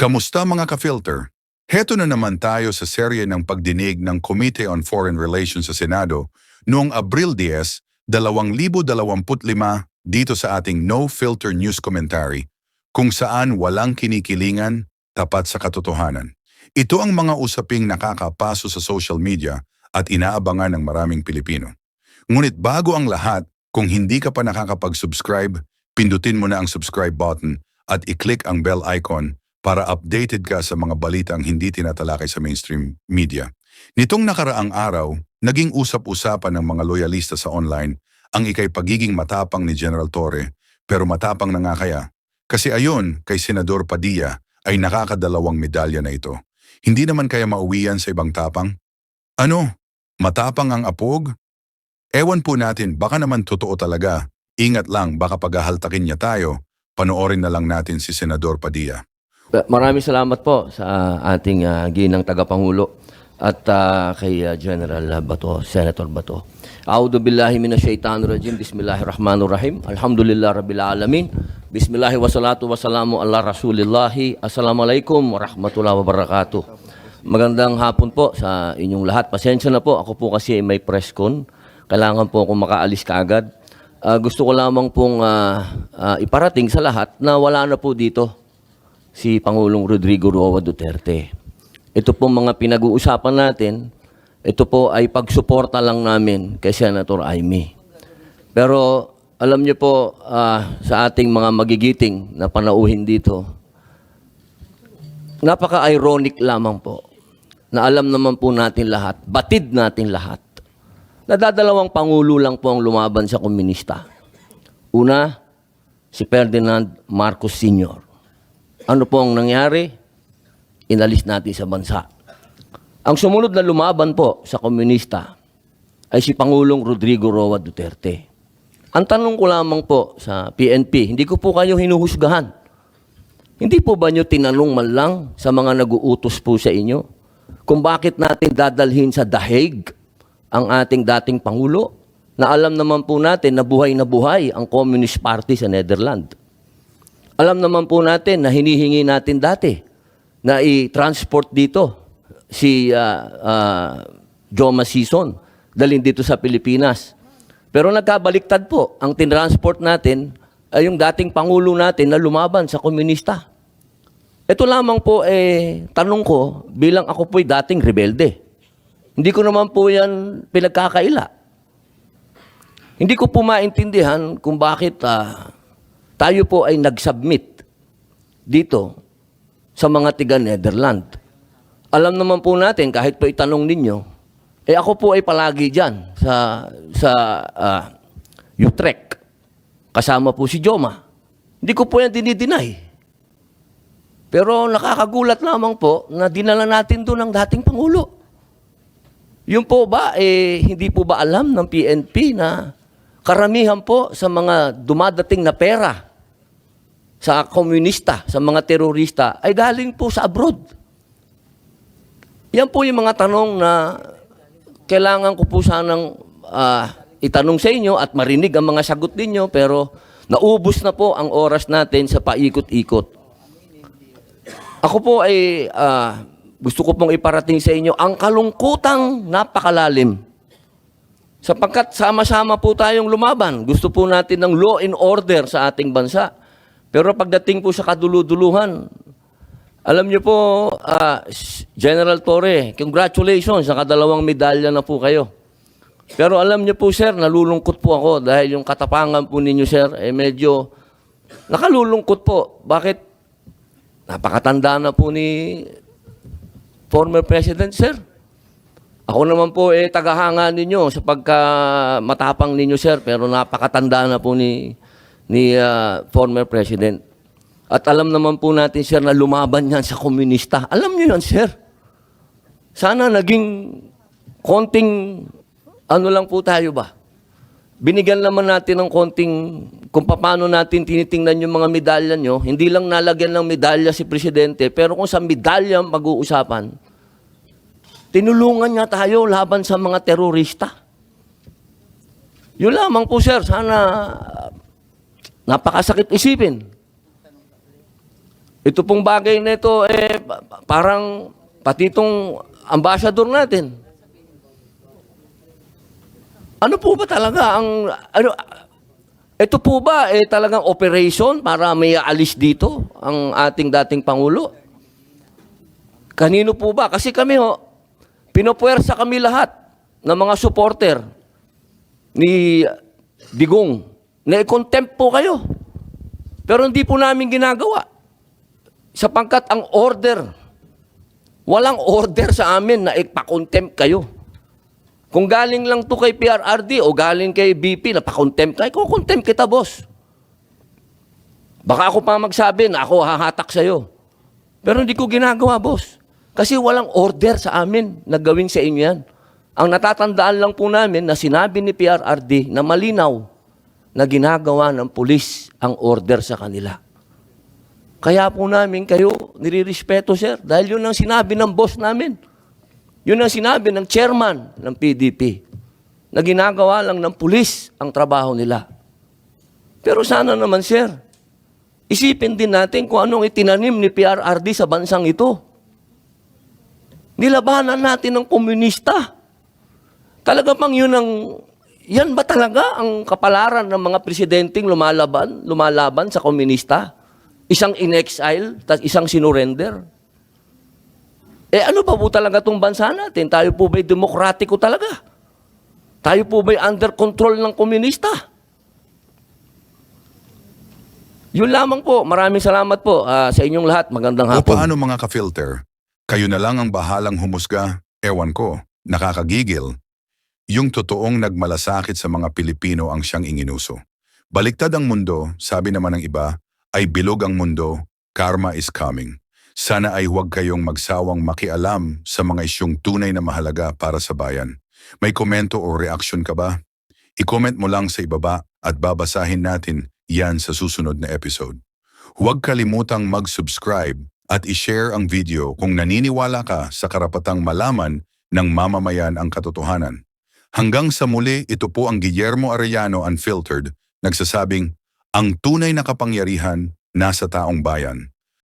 Kamusta mga ka-filter? Heto na naman tayo sa serye ng pagdinig ng Committee on Foreign Relations sa Senado noong Abril 10, 2025 dito sa ating No Filter News Commentary kung saan walang kinikilingan, tapat sa katotohanan. Ito ang mga usaping nakakapaso sa social media at inaabangan ng maraming Pilipino. Ngunit bago ang lahat, kung hindi ka pa nakakapag-subscribe, pindutin mo na ang subscribe button at i-click ang bell icon para updated ka sa mga balitang hindi tinatalakay sa mainstream media. Nitong nakaraang araw, naging usap-usapan ng mga loyalista sa online ang ikay pagiging matapang ni General Torre, pero matapang na nga kaya. Kasi ayon kay Senador Padilla ay nakakadalawang medalya na ito. Hindi naman kaya mauwian sa ibang tapang? Ano? Matapang ang apog? Ewan po natin, baka naman totoo talaga. Ingat lang, baka paghahaltakin niya tayo. Panoorin na lang natin si Senador Padilla. Uh, Maraming salamat po sa ating uh, ginang tagapangulo at uh, kay uh, General Bato, Senator Bato. A'udhu billahi minasyaitanir rajim. Bismillahirrahmanirrahim. Alhamdulillah rabbil alamin. Bismillahi wassalatu wassalamu ala rasulillahi. Assalamualaikum warahmatullahi wabarakatuh. Magandang hapon po sa inyong lahat. Pasensya na po, ako po kasi may press con. Kailangan po akong makaalis kaagad. Ah, gusto ko lamang pong ah, ah, iparating sa lahat na wala na po dito si Pangulong Rodrigo Roa Duterte. Ito po mga pinag-uusapan natin, ito po ay pagsuporta lang namin kay Senator Amy. Pero alam niyo po, ah, sa ating mga magigiting na panauhin dito, napaka-ironic lamang po na alam naman po natin lahat, batid natin lahat, nadadalawang pangulo lang po ang lumaban sa komunista. Una, si Ferdinand Marcos Sr. Ano po ang nangyari? Inalis natin sa bansa. Ang sumunod na lumaban po sa komunista ay si Pangulong Rodrigo Roa Duterte. Ang tanong ko lamang po sa PNP, hindi ko po kayo hinuhusgahan. Hindi po ba nyo tinanong man lang sa mga nag-uutos po sa inyo kung bakit natin dadalhin sa dahig ang ating dating Pangulo na alam naman po natin na buhay na buhay ang Communist Party sa Netherlands. Alam naman po natin na hinihingi natin dati na i-transport dito si uh, uh, Joma Sison dalhin dito sa Pilipinas. Pero nagkabaliktad po, ang tinransport natin ay yung dating Pangulo natin na lumaban sa komunista. Ito lamang po eh, tanong ko bilang ako po'y dating rebelde. Hindi ko naman po yan pinagkakaila. Hindi ko po maintindihan kung bakit ah, tayo po ay nag-submit dito sa mga tiga Netherlands. Alam naman po natin, kahit po itanong ninyo, eh ako po ay palagi dyan sa, sa ah, Utrecht. Kasama po si Joma. Hindi ko po yan dinideny. Pero nakakagulat lamang po na dinala natin doon ang dating Pangulo. Yung po ba, eh, hindi po ba alam ng PNP na karamihan po sa mga dumadating na pera sa komunista, sa mga terorista, ay galing po sa abroad. Yan po yung mga tanong na kailangan ko po sanang ah, itanong sa inyo at marinig ang mga sagot ninyo, pero naubos na po ang oras natin sa paikot-ikot. Ako po ay ah, gusto ko pong iparating sa inyo ang kalungkutang napakalalim. Sapagkat sama-sama po tayong lumaban. Gusto po natin ng law and order sa ating bansa. Pero pagdating po sa kaduluduluhan, alam niyo po, ah, General Torre, congratulations, nakadalawang medalya na po kayo. Pero alam niyo po, sir, nalulungkot po ako dahil yung katapangan po ninyo, sir, eh medyo nakalulungkot po. Bakit? Napakatanda na po ni former President, sir. Ako naman po eh tagahanga ninyo sa pagka matapang ninyo, sir, pero napakatanda na po ni ni ah, former President. At alam naman po natin, sir, na lumaban yan sa komunista. Alam niyo yan, sir. Sana naging konting ano lang po tayo ba? Binigyan naman natin ng konting kung paano natin tinitingnan yung mga medalya nyo. Hindi lang nalagyan ng medalya si Presidente, pero kung sa medalya mag-uusapan, tinulungan niya tayo laban sa mga terorista. Yun lamang po, sir. Sana napakasakit isipin. Ito pong bagay na ito, eh, pa- pa- parang pati itong ambassador natin. Ano po ba talaga ang, ano, ito po ba eh talagang operation para may alis dito ang ating dating Pangulo? Kanino po ba? Kasi kami ho, pinopuwersa kami lahat ng mga supporter ni Digong na i-contempt po kayo. Pero hindi po namin ginagawa. Sapangkat ang order, walang order sa amin na ipakontempt kayo. Kung galing lang to kay PRRD o galing kay BP na pakontempt kayo, kukontempt kita, boss. Baka ako pa magsabi na ako hahatak sa'yo. Pero hindi ko ginagawa, boss. Kasi walang order sa amin na gawin sa inyo yan. Ang natatandaan lang po namin na sinabi ni PRRD na malinaw na ginagawa ng pulis ang order sa kanila. Kaya po namin kayo nirirespeto, sir. Dahil yun ang sinabi ng boss namin. Yun ang sinabi ng chairman ng PDP. Na ginagawa lang ng pulis ang trabaho nila. Pero sana naman, sir, isipin din natin kung anong itinanim ni PRRD sa bansang ito. Nilabanan natin ng komunista. Talaga bang yun ang, yan ba talaga ang kapalaran ng mga presidenteng lumalaban, lumalaban sa komunista? Isang in-exile, tas isang sinurrender? Eh ano pa po talaga itong bansa natin? Tayo po ba'y demokratiko talaga? Tayo po ba'y under control ng komunista? Yun lamang po. Maraming salamat po ah, sa inyong lahat. Magandang O hapon. paano mga ka-filter? Kayo na lang ang bahalang humusga, ewan ko, nakakagigil. Yung totoong nagmalasakit sa mga Pilipino ang siyang inginuso. Baliktad ang mundo, sabi naman ng iba, ay bilog ang mundo, karma is coming. Sana ay huwag kayong magsawang makialam sa mga isyong tunay na mahalaga para sa bayan. May komento o reaksyon ka ba? I-comment mo lang sa ibaba at babasahin natin yan sa susunod na episode. Huwag kalimutang mag-subscribe at i-share ang video kung naniniwala ka sa karapatang malaman ng mamamayan ang katotohanan. Hanggang sa muli, ito po ang Guillermo Arellano Unfiltered, nagsasabing, ang tunay na kapangyarihan nasa taong bayan.